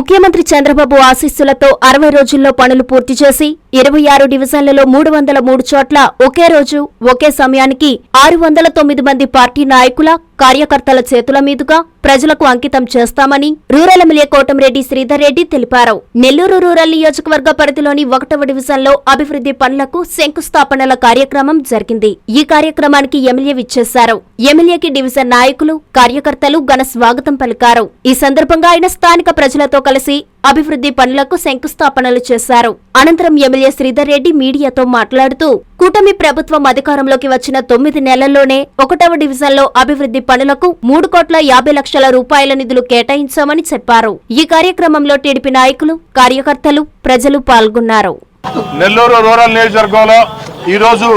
ముఖ్యమంత్రి చంద్రబాబు ఆశీస్సులతో అరవై రోజుల్లో పనులు పూర్తి చేసి ఇరవై ఆరు డివిజన్లలో మూడు వందల మూడు చోట్ల ఒకే రోజు ఒకే సమయానికి ఆరు వందల తొమ్మిది మంది పార్టీ నాయకుల కార్యకర్తల చేతుల మీదుగా ప్రజలకు అంకితం చేస్తామని రూరల్ ఎమ్మెల్యే కోటంరెడ్డి శ్రీధర్ రెడ్డి తెలిపారు. నెల్లూరు రూరల్ నియోజకవర్గ పరిధిలోని ఒకటవ డివిజన్లో అభివృద్ధి పనులకు శంకుస్థాపనల కార్యక్రమం జరిగింది. ఈ కార్యక్రమానికి ఎమ్మెల్యే విచ్చేశారు. ఎమ్మెల్యేకి డివిజన్ నాయకులు కార్యకర్తలు ఘన స్వాగతం పలికారు. ఈ సందర్భంగా ఆయన స్థానిక ప్రజలతో కలిసి అభివృద్ధి పనులకు శంకుస్థాపనలు చేశారు. అనంతరం ఎమ్మెల్యే శ్రీధర్ రెడ్డి మీడియాతో మాట్లాడుతూ కూటమి ప్రభుత్వం అధికారంలోకి వచ్చిన తొమ్మిది నెలల్లోనే ఒకటవ డివిజన్లో అభివృద్ధి పనులకు మూడు కోట్ల యాభై లక్షల రూపాయల నిధులు కేటాయించామని చెప్పారు. ఈ కార్యక్రమంలో టీడీపీ నాయకులు కార్యకర్తలు ప్రజలు పాల్గొన్నారు. నెల్లూరు రూరల్ నియోజకవర్గంలో ఈరోజు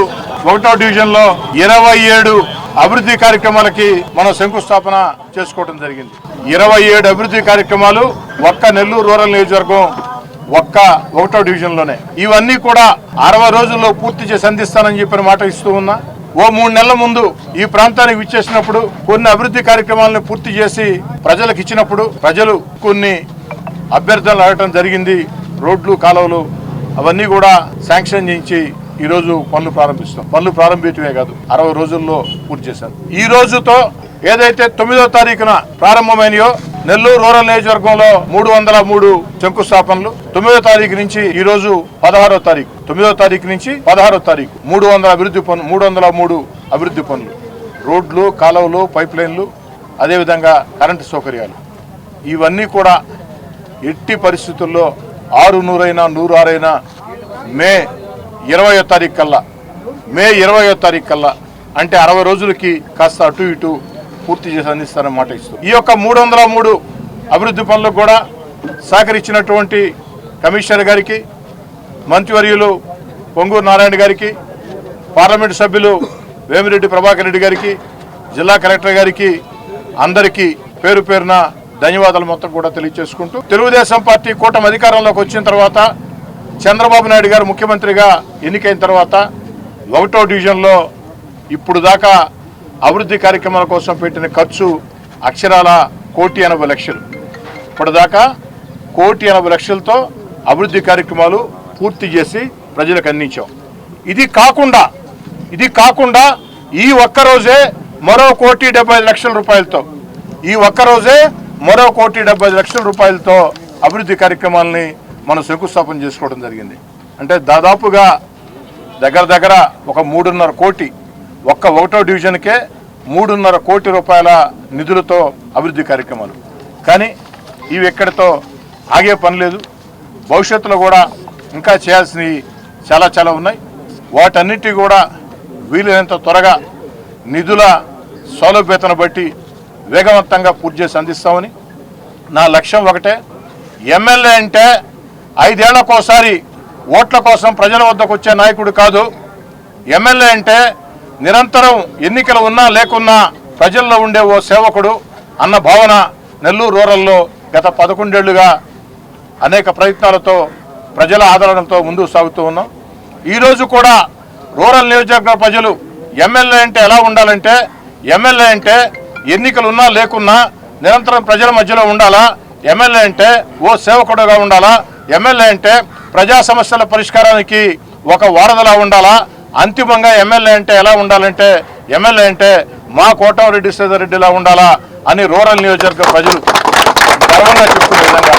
ఒకటో డివిజన్లో ఇరవై ఏడు అభివృద్ధి కార్యక్రమాలకి మనం శంకుస్థాపన చేసుకోవడం జరిగింది. ఇరవై ఏడు అభివృద్ధి కార్యక్రమాలు ఒక్క నెల్లూరు రూరల్ నియోజకవర్గం ఒక్క ఒకటో డివిజన్లోనే ఇవన్నీ కూడా అరవై రోజుల్లో పూర్తి చేసి అందిస్తానని చెప్పిన మాట ఇస్తూ ఉన్నా. ఓ మూడు నెలల ముందు ఈ ప్రాంతానికి విచ్చేసినప్పుడు కొన్ని అభివృద్ధి కార్యక్రమాలను పూర్తి చేసి ప్రజలకు ఇచ్చినప్పుడు ప్రజలు కొన్ని అభ్యర్థనలు అడగటం జరిగింది. రోడ్లు కాలువలు అవన్నీ కూడా శాంక్షన్ చేయించి ఈ రోజు పనులు ప్రారంభిస్తాం పనులు ప్రారంభించడమే కాదు అరవై రోజుల్లో పూర్తి చేశారు. ఈ రోజుతో ఏదైతే తొమ్మిదో తారీఖున ప్రారంభమైనయో నెల్లూరు రూరల్ నియోజకవర్గంలో మూడు వందల మూడు శంకుస్థాపనలు తొమ్మిదో తారీఖు నుంచి ఈ రోజు పదహారో తారీఖు తొమ్మిదో తారీఖు నుంచి పదహారో తారీఖు మూడు వందల అభివృద్ధి పనులు మూడు వందల మూడు అభివృద్ధి పనులు. రోడ్లు కాలువలు పైప్ లైన్లు అదేవిధంగా కరెంటు సౌకర్యాలు. ఇవన్నీ కూడా ఎట్టి పరిస్థితుల్లో ఆరు నూరైనా నూరు ఆరైనా మే ఇరవయో తారీఖు కల్లా మే ఇరవయో తారీఖు కల్లా అంటే అరవై రోజులకి కాస్త అటు ఇటు పూర్తి చేసి అందిస్తారని మాట ఇస్తూ. ఈ యొక్క మూడు వందల మూడు అభివృద్ధి పనులకు కూడా సహకరించినటువంటి కమిషనర్ గారికి మంత్రివర్యులు పొంగూరు నారాయణ గారికి పార్లమెంటు సభ్యులు వేమిరెడ్డి ప్రభాకర్ రెడ్డి గారికి జిల్లా కలెక్టర్ గారికి అందరికీ పేరు పేరున ధన్యవాదాలు మొత్తం కూడా తెలియజేసుకుంటూ. తెలుగుదేశం పార్టీ కూటమి అధికారంలోకి వచ్చిన తర్వాత చంద్రబాబు నాయుడు గారు ముఖ్యమంత్రిగా ఎన్నికైన తర్వాత ఒకటో డివిజన్లో ఇప్పుడు దాకా అభివృద్ధి కార్యక్రమాల కోసం పెట్టిన ఖర్చు అక్షరాల కోటి ఎనభై లక్షలు. ఇప్పటిదాకా కోటి ఎనభై లక్షలతో అభివృద్ధి కార్యక్రమాలు పూర్తి చేసి ప్రజలకు అందించాం. ఇది కాకుండా ఇది కాకుండా ఈ ఒక్కరోజే మరో కోటి డెబ్బై ఐదు లక్షల రూపాయలతో ఈ ఒక్కరోజే మరో కోటి డెబ్బై ఐదు లక్షల రూపాయలతో అభివృద్ధి కార్యక్రమాలని మనం శంకుస్థాపన చేసుకోవడం జరిగింది. అంటే దాదాపుగా దగ్గర దగ్గర ఒక మూడున్నర కోటి ఒక్క ఒకటో డివిజన్కే మూడున్నర కోటి రూపాయల నిధులతో అభివృద్ధి కార్యక్రమాలు. కానీ ఇవి ఎక్కడితో ఆగే పని లేదు. భవిష్యత్తులో కూడా ఇంకా చేయాల్సినవి చాలా చాలా ఉన్నాయి. వాటన్నిటి కూడా వీలైనంత త్వరగా నిధుల సౌలభ్యతను బట్టి వేగవంతంగా పూర్తి చేసి అందిస్తామని నా లక్ష్యం ఒకటే. ఎమ్మెల్యే అంటే ఐదేళ్ళకోసారి ఓట్ల కోసం ప్రజల వద్దకు వచ్చే నాయకుడు కాదు. ఎమ్మెల్యే అంటే నిరంతరం ఎన్నికలు ఉన్నా లేకున్నా ప్రజల్లో ఉండే ఓ సేవకుడు అన్న భావన నెల్లూరు రూరల్లో గత పదకొండేళ్ళుగా అనేక ప్రయత్నాలతో ప్రజల ఆదరణతో ముందుకు సాగుతూ ఉన్నాం. ఈరోజు కూడా రూరల్ నియోజకవర్గ ప్రజలు ఎమ్మెల్యే అంటే ఎలా ఉండాలంటే ఎమ్మెల్యే అంటే ఎన్నికలు ఉన్నా లేకున్నా నిరంతరం ప్రజల మధ్యలో ఉండాలా? ఎమ్మెల్యే అంటే ఓ సేవకుడుగా ఉండాలా? ఎమ్మెల్యే అంటే ప్రజా సమస్యల పరిష్కారానికి ఒక వారధలా ఉండాలా? అంతిమంగా ఎమ్మెల్యే అంటే ఎలా ఉండాలంటే ఎమ్మెల్యే అంటే మా కోటమిరెడ్డి శ్రీధర్ రెడ్డిలా ఉండాలా అని రూరల్ నియోజకవర్గ ప్రజలు గర్వంగా చెప్పుకునే విధంగా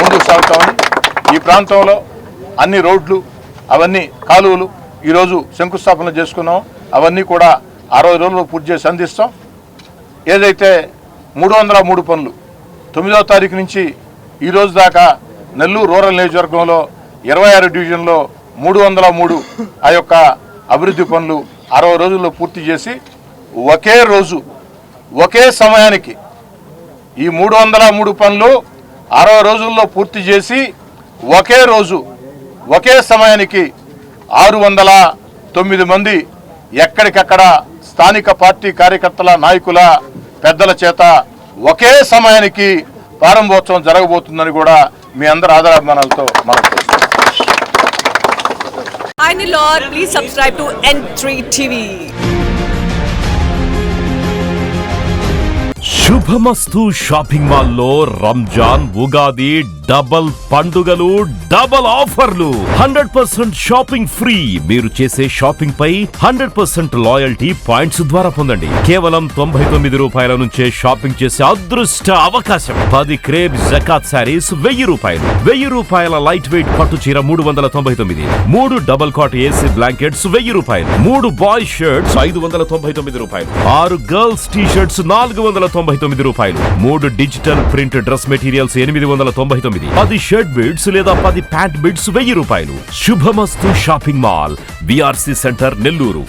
ముందుకు సాగుతామని ఈ ప్రాంతంలో అన్ని రోడ్లు అవన్నీ కాలువలు ఈరోజు శంకుస్థాపన చేసుకున్నాం. అవన్నీ కూడా అరవై రోజులు పూర్తి చేసి అందిస్తాం. ఏదైతే మూడు వందల మూడు పనులు తొమ్మిదవ తారీఖు నుంచి ఈరోజు దాకా నెల్లూరు రూరల్ నియోజకవర్గంలో ఇరవై ఆరు డివిజన్లో మూడు వందల మూడు ఆ యొక్క అభివృద్ధి పనులు అరవై రోజుల్లో పూర్తి చేసి ఒకే రోజు ఒకే సమయానికి ఈ మూడు వందల మూడు పనులు అరవై రోజుల్లో పూర్తి చేసి ఒకే రోజు ఒకే సమయానికి ఆరు వందల తొమ్మిది మంది ఎక్కడికక్కడ స్థానిక పార్టీ కార్యకర్తల నాయకుల పెద్దల చేత ఒకే సమయానికి ప్రారంభోత్సవం జరగబోతుందని కూడా మీ అందరి ఆదరాభిమానాలతో మనం Hi Nilor, please subscribe to N3 TV. Subhamastu shopping మాల్లో రంజాన్ ఉగాది డబల్ పండుగలు డబల్ ఆఫర్లు. Hundred percent shopping free. మీరు చేసే షాపింగ్ పై హండ్రెడ్ పర్సెంట్ లాయల్టీ పాయింట్స్ ద్వారా పొందండి. కేవలం తొంభై తొమ్మిది రూపాయల నుంచే షాపింగ్ చేసే అదృష్ట అవకాశం. పది క్రేబ్ జకాత్ శారీస్ వెయ్యి రూపాయలు. వెయ్యి రూపాయల లైట్ వెయిట్ పట్టు చీర మూడు వందల తొంభై తొమ్మిది. మూడు డబల్ కాట్ ఏసీ బ్లాంకెట్స్ వెయ్యి రూపాయలు. మూడు బాయ్ షర్ట్స్ ఐదు వందల తొంభై తొమ్మిది రూపాయలు. ఆరు గర్ల్స్ టీ షర్ట్స్ నాలుగు వందల తొంభై తొమ్మిది రూపాయలు. మూడు డిజిటల్ ప్రింట్ డ్రెస్ మెటీరియల్స్ ఎనిమిది వందల తొంభై తొమ్మిది. తొమ్మిది. పది షర్ట్ బిడ్స్ లేదా పది ప్యాంట్ బిడ్స్ వెయ్యి రూపాయలు. Shubhamastu shopping mall VRC centre Nellore.